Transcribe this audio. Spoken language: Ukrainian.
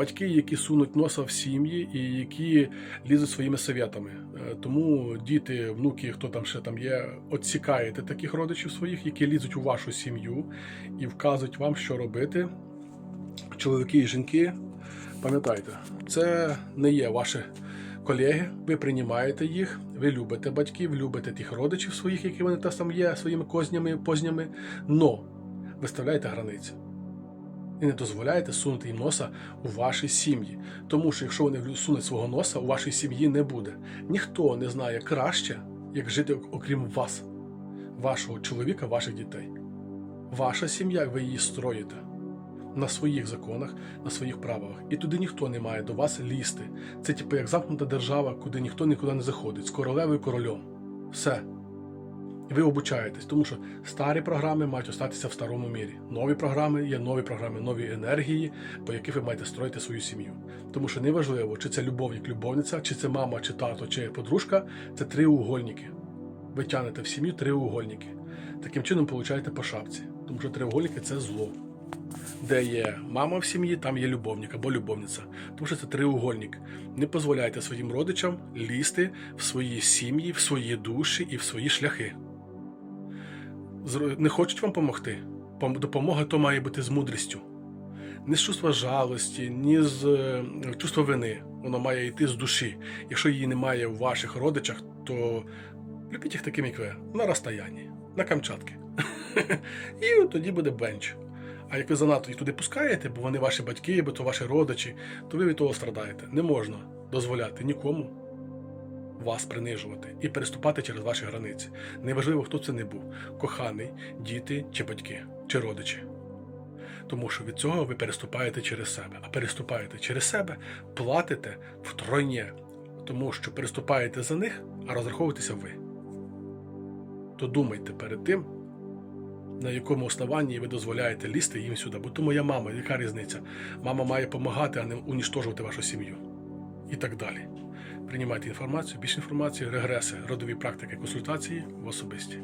батьки, які сунуть носа в сім'ї і які лізуть своїми совєтами. Е, Тому діти, внуки, хто там ще там є, отсікаєте таких родичів своїх, які лізуть у вашу сім'ю і вказують вам, що робити. Чоловіки і жінки, пам'ятайте, це не є ваші колеги, ви приймаєте їх, ви любите батьків, любите тих родичів своїх, які вони там є, своїми кознями, познями, но виставляєте границі. І не дозволяєте сунути їм носа у вашій сім'ї. Тому що якщо вони сунуть свого носа, у вашій сім'ї не буде. Ніхто не знає краще, як жити окрім вас, вашого чоловіка, ваших дітей. Ваша сім'я, ви її строїте на своїх законах, на своїх правилах. І туди ніхто не має до вас лізти. Це типу як замкнута держава, куди ніхто нікуди не заходить, з королевою і королем. Все. Ви обучаєтесь, тому що старі програми мають остатися в старому мірі. Нові програми є нові програми, нові енергії, по яких ви маєте строїти свою сім'ю. Тому що неважливо, чи це любовник, любовниця, чи це мама, чи тато, чи подружка це триугольники. Ви тянете в сім'ю триугольники. Таким чином получаєте по шапці. Тому що триугольники це зло. Де є мама в сім'ї, там є любовник або любовниця. Тому що це триугольник. Не дозволяйте своїм родичам лізти в свої сім'ї, в свої душі і в свої шляхи. Не хочуть вам допомогти? Допомога то має бути з мудрістю. Не з чувства жалості, ні з е, чувства вини. Воно має йти з душі. Якщо її немає у ваших родичах, то любіть їх такими, як ви, на розстоянні, на Камчатки. І тоді буде бенч. А як ви занадто їх туди пускаєте, бо вони ваші батьки, бо то ваші родичі, то ви від того страдаєте. Не можна дозволяти нікому вас принижувати і переступати через ваші границі. Неважливо, хто це не був: коханий, діти чи батьки, чи родичі. Тому що від цього ви переступаєте через себе. А переступаєте через себе, платите втройне, тому що переступаєте за них, а розраховуєтеся ви. То думайте перед тим, на якому основанні ви дозволяєте лізти їм сюди. Бо то моя мама, яка різниця? Мама має допомагати, а не уніштожувати вашу сім'ю. І так далі. Приймайте інформацію, більше інформації, регреси, родові практики, консультації в особисті.